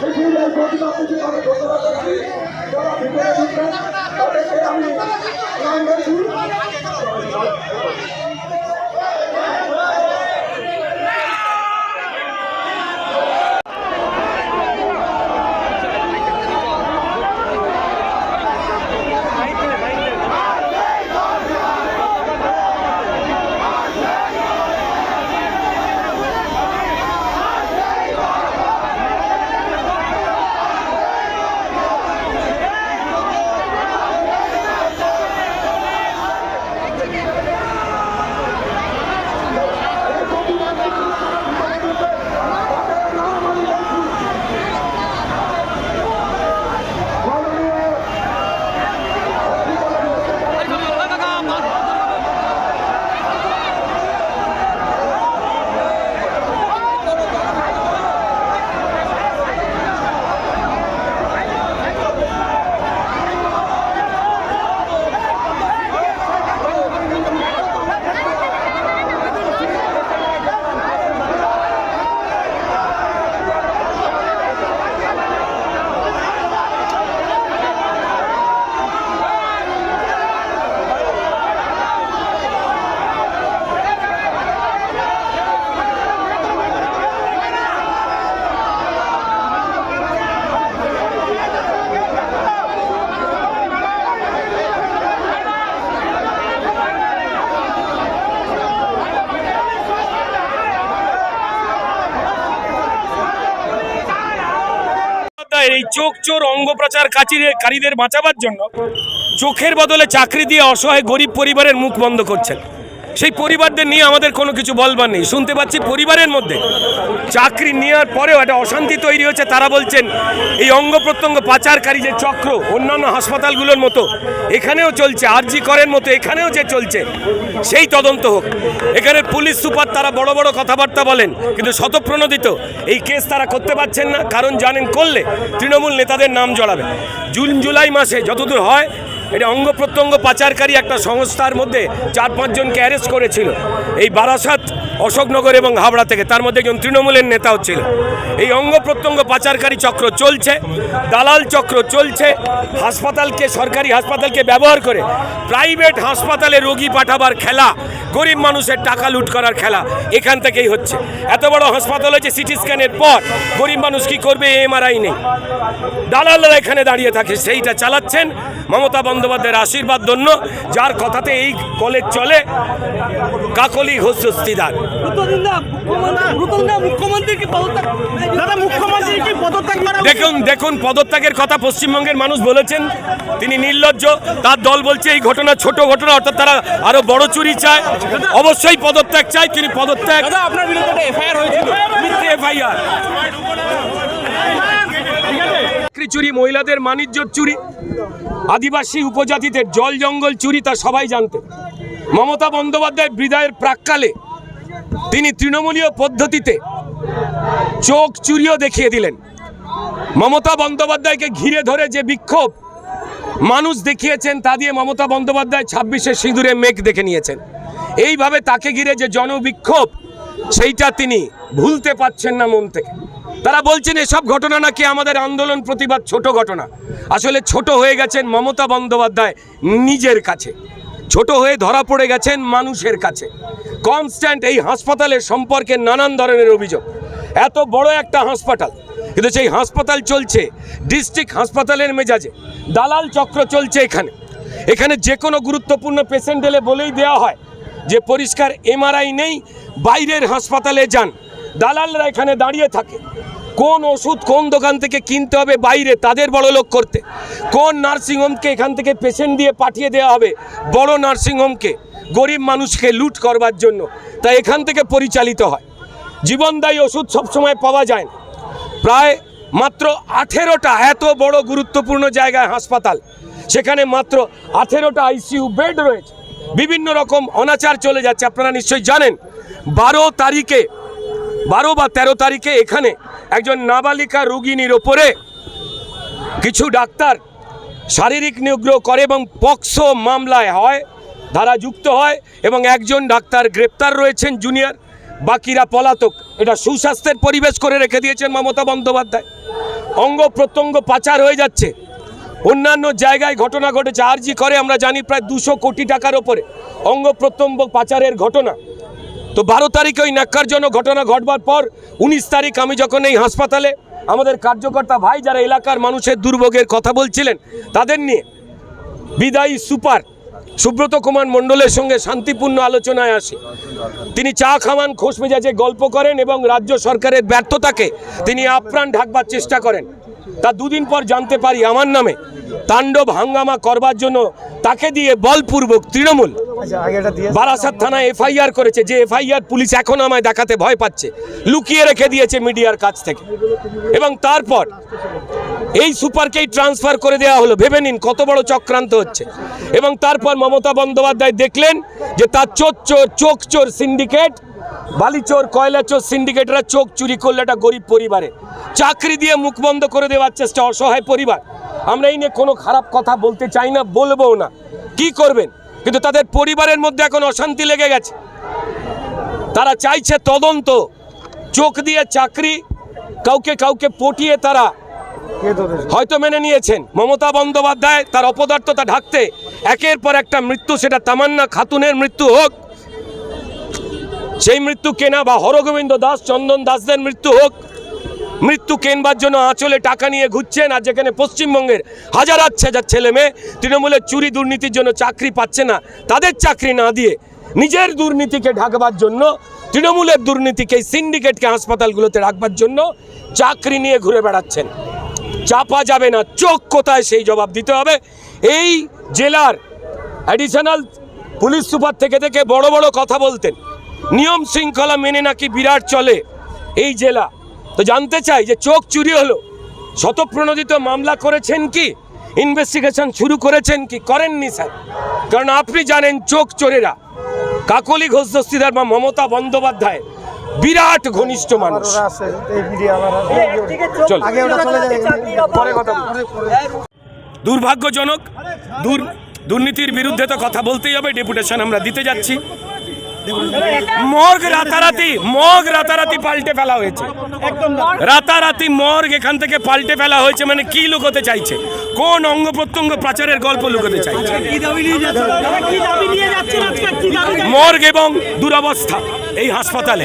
মিছিলের প্রতিবাদী আমি ঘোষণা করছি যারা ভিতরে ঢুকবেন তাদেরকে আমি লাইন বন্দ্যোপাধ্যায়ের এই চোখ চোর অঙ্গ প্রচার কারীদের বাঁচাবার জন্য চোখের বদলে চাকরি দিয়ে অসহায় গরিব পরিবারের মুখ বন্ধ করছেন। সেই পরিবারদের নিয়ে আমাদের কোনো কিছু বলবার নেই। শুনতে পাচ্ছি পরিবারের মধ্যে। চাকরি নেওয়ার পরেও একটা অশান্তি তৈরি হচ্ছে তারা বলছেন, এই অঙ্গ প্রত্যঙ্গ পাচারকারী যে চক্র, অন্যান্য হাসপাতালগুলোর মতো, এখানেও চলছে, আরজি করের মতো, এখানেও যে চলছে, সেই তদন্ত হোক। এখানে পুলিশ সুপার তারা বড় বড় কথাবার্তা বলেন, কিন্তু শতপ্রণোদিত এই কেস তারা করতে পারছেন না। কারণ জানেন করলে তৃণমূল নেতাদের নাম জড়াবে। জুন, জুলাই মাসে যতদূর হয় এটা অঙ্গ প্রত্যঙ্গ পাচারকারী একটা সংস্থার মধ্যে চার পাঁচজনকে অ্যারেস্ট করেছিল। এই বারাসাত অশোকনগর এবং হাবড়া থেকে। তার মধ্যে একজন তৃণমূলের নেতাও ছিল। এই অঙ্গ প্রত্যঙ্গ পাচারকারী চক্র চলছে, দালাল চক্র চলছে। হাসপাতালকে, সরকারি হাসপাতালকে ব্যবহার করে প্রাইভেট হাসপাতালে রোগী পাঠাবার খেলা, গরিব মানুষের টাকা লুট করার খেলা এখান থেকেই হচ্ছে। এত বড় হাসপাতাল হচ্ছে সিটি স্ক্যানের পর, গরিব মানুষ কি করবে? এমআরআই নেই। দালালরা এখানে দাঁড়িয়ে থাকে, সেইটা চালাচ্ছেন। মমতা বন্দ্যোপাধ্যায়ের আশীর্বাদ ধন্য যার কথাতে এই কলেজ চলে, কাকলি ঘোষ গুরুত্বপূর্ণ মুখ্যমন্ত্রী গুরুত্বপূর্ণ মুখ্যমন্ত্রী কি পদত্যাগ? দাদা মুখ্যমন্ত্রী কি পদত্যাগ করা দেখুন দেখুন পদত্যাগের কথা পশ্চিমবঙ্গের মানুষ বলেছেন। তিনি নির্লজ্জ তার দল বলছে এই ঘটনা ছোট ঘটনা অর্থাৎ তারা আরও বড় চুরি চায়। অবশ্যই পদত্যাগ চায় তিনি পদত্যাগ দাদা আপনার বিরুদ্ধে এফআইআর হয়েছিল। এফআইআর। চাকরি চুরি মহিলাদের মানিজ্য চুরি আদিবাসী উপজাতিদের জল জঙ্গল চুরি তা সবাই জানতেন। মমতা বন্দ্যোপাধ্যায় বিদায়ের প্রাককালে তিনি তৃণমূলীয় পদ্ধতিতে চোখ চুরিও দেখিয়ে দিলেন। মমতা বন্দ্যোপাধ্যায়কে ঘিরে ধরে যে বিক্ষোভ মানুষ দেখিয়েছেন, তা দিয়ে মমতা বন্দ্যোপাধ্যায় ছাব্বিশে সিঁদুরে মেঘ দেখে নিয়েছেন। এইভাবে তাকে ঘিরে যে জনবিক্ষোভ, সেইটা তিনি ভুলতে পারছেন না মন থেকে। তারা বলছেন, এসব ঘটনা নাকি আমাদের আন্দোলন প্রতিবাদ ছোট ঘটনা। আসলে ছোট হয়ে গেছেন মমতা বন্দ্যোপাধ্যায় নিজের কাছে। ছোট হয়ে ধরা পড়ে গেছেন মানুষের কাছে। কনস্ট্যান্ট এই হাসপাতালের সম্পর্কে নানান ধরনের অভিযোগ। এত বড় একটা হাসপাতাল। কিন্তু সেই হাসপাতাল চলছে ডিস্ট্রিক্ট হাসপাতালের মেজাজে। দালাল চক্র চলছে এখানে। এখানে যে কোনো গুরুত্বপূর্ণ পেশেন্ট এলে বলেই দেওয়া হয় যে, পরিষ্কার এমআরআই নেই, বাইরের হাসপাতালে যান। দালালরা এখানে দাঁড়িয়ে থাকে। কোন ওষুধ কোন দোকান থেকে কিনতে হবে বাইরে তাদের বড় লোক করতে? কোন নার্সিংহোমকে এখান থেকে পেশেন্ট দিয়ে পাঠিয়ে দেওয়া হবে বড় নার্সিংহোমকে গরিব মানুষকে লুট করবার জন্য। তা এখান থেকে পরিচালিত হয়। জীবনদায়ী ওষুধ সবসময় পাওয়া যায় না। প্রায় মাত্র আঠেরোটা এত বড় গুরুত্বপূর্ণ জায়গায় হাসপাতাল। সেখানে মাত্র আঠেরোটা আইসিইউ বেড রয়েছে। বিভিন্ন রকম অনাচার চলে যাচ্ছে, আপনারা নিশ্চয়ই জানেন। বারো তারিখে, বারো বা তেরো তারিখে এখানে একজন নাবালিকা রোগিনীর ওপরে কিছু ডাক্তার শারীরিক নিগ্রহ করে এবং পক্সো মামলায় হয় ধারা যুক্ত হয় এবং একজন ডাক্তার গ্রেপ্তার রয়েছেন জুনিয়র, বাকিরা পলাতক। এটা সুস্বাস্থ্যের পরিবেশ করে রেখে দিয়েছেন মমতা বন্দ্যোপাধ্যায়। অঙ্গ প্রত্যঙ্গ পাচার হয়ে যাচ্ছে। অন্যান্য জায়গায় ঘটনা ঘটেছে, আরজি করে আমরা জানি প্রায় দুশো কোটি টাকার ওপরে। অঙ্গ প্রত্যঙ্গ পাচারের ঘটনা। তো বারো তারিখে ওই ন্যাক্কারজনক ঘটনা ঘটবার পর উনিশ তারিখ আমি যখন এই হাসপাতালে আমাদের কার্যকর্তা ভাই যারা এলাকার মানুষের দুর্ভোগের কথা বলছিলেন, তাদের নিয়ে বিদায়ী সুপার সুব্রত কুমার মণ্ডলের সঙ্গে শান্তিপূর্ণ আলোচনায় আসি। তিনি চা খাওয়ান, খোশ মেজাজে গল্প করেন এবং রাজ্য সরকারের ব্যর্থতাকে তিনি আপ্রাণ ঢাকবার চেষ্টা করেন। তা দুদিন পর জানতে পারি আমার নামে তাণ্ডব হাঙ্গামা করবার জন্য তাকে দিয়ে বলপূর্বক তৃণমূল বারাসাত থানায় এফআইআর করেছে, যে এফআইআর পুলিশ এখন আমায় দেখাতে ভয় পাচ্ছে, লুকিয়ে রেখে দিয়েছে মিডিয়ার কাছ থেকে। এবং তারপর এই সুপারকেই ট্রান্সফার করে দেওয়া হলো, ভেবে নিন কত বড় চক্রান্ত হচ্ছে। এবং তারপর মমতা বন্দ্যোপাধ্যায় দেখলেন যে তার চোর চোর, চোখ চোর সিন্ডিকেট বালিচোর কয়লা চোর সিন্ডিকেটরা চোখ চুরি করলে একটা গরিব পরিবারে। চাকরি দিয়ে মুখ বন্ধ করে দেওয়ার চেষ্টা, অসহায় পরিবার। আমরা এই নিয়ে কোনো খারাপ কথা বলতে চাই না বলব না। কি করবেন? কিন্তু তাদের পরিবারের মধ্যে এখন অশান্তি লেগে গেছে। তারা চাইছে তদন্ত চোখ দিয়ে চাকরি কাউকে কাউকে পটিয়ে তারা হয়তো মেনে নিয়েছেন। মমতা বন্দ্যোপাধ্যায় তার অপদার্থতা ঢাকতে একের পর একটা মৃত্যু সেটা তামান্না খাতুনের মৃত্যু হোক সেই মৃত্যু কেনা বা হরগোবিন্দ দাস চন্দন দাসদের মৃত্যু হোক মৃত্যু কেনবার জন্য আঁচলে টাকা নিয়ে ঘুরছেন আর যেখানে পশ্চিমবঙ্গের হাজার হাজার ছেলে মেয়ে, তৃণমূলের চুরি দুর্নীতির জন্য চাকরি পাচ্ছে না, তাদের চাকরি না দিয়ে নিজের দুর্নীতিকে ঢাকবার জন্য, তৃণমূলের দুর্নীতিকে সিন্ডিকেটকে হাসপাতালগুলোতে রাখবার জন্য চাকরি নিয়ে ঘুরে বেড়াচ্ছেন। চাপা যাবে না, চোখ কোথায় সেই জবাব দিতে হবে। এই জেলার অ্যাডিশনাল পুলিশ সুপার থেকে থেকে বড় বড় কথা বলতেন, নিয়ম শৃঙ্খলা মেনে নাকি বিরাট চলে এই জেলা। তো জানতে চাই যে চোখ চুরি হলো। শতপ্রণোদিত মামলা করেছেন কি? ইনভেস্টিগেশন শুরু করেছেন কি? করেননি স্যার। কারণ আপনি জানেন চোখ চোরেরা। কাকলি ঘোষ দস্তিদার বা মমতা বন্দ্যোপাধ্যায় বিরাট ঘনিষ্ঠ মানুষ। দুর্ভাগ্যজনক দুর্নীতির বিরুদ্ধে তো কথা বলতেই হবে। ডেপুটেশন আমরা দিতে যাচ্ছি। মর্গ রাতারাতি মর্গ রাতারাতি পাল্টে ফেলা হয়েছে। রাতারাতি মর্গ এখান থেকে পাল্টে ফেলা হয়েছে মানে কি লুকোতে চাইছে? কোন অঙ্গ প্রত্যঙ্গ প্রাচারের গল্প লুকোতে চাইছে? দাবি মর্গ এবং দুরাবস্থা এই হাসপাতালে।